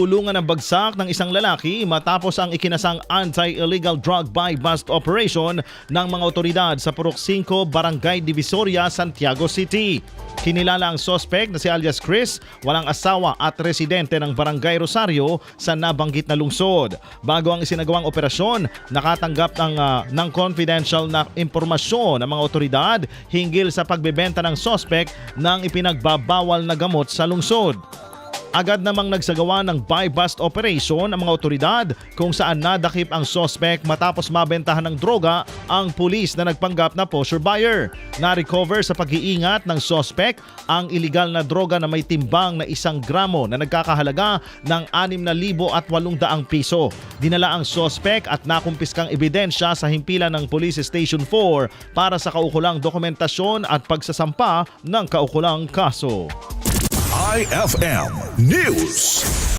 Tulungan ng bagsak ng isang lalaki matapos ang ikinasang anti-illegal drug buy bust operation ng mga otoridad sa Purok 5, Barangay Divisoria, Santiago City. Kinilala ang sospek na si alias Chris, walang asawa at residente ng Barangay Rosario sa nabanggit na lungsod. Bago ang isinagawang operasyon, nakatanggap ng, ah, ng confidential na impormasyon ng mga otoridad hinggil sa pagbebenta ng sospek ng ipinagbabawal na gamot sa lungsod. Agad namang nagsagawa ng buy-bust operation ang mga otoridad kung saan nadakip ang sospek matapos mabentahan ng droga ang pulis na nagpanggap na posher buyer. Na-recover sa pag-iingat ng sospek ang iligal na droga na may timbang na isang gramo na nagkakahalaga ng 6,800 piso. Dinala ang sospek at nakumpiskang ebidensya sa himpilan ng Police Station 4 para sa kaukulang dokumentasyon at pagsasampa ng kaukulang kaso. IFM News.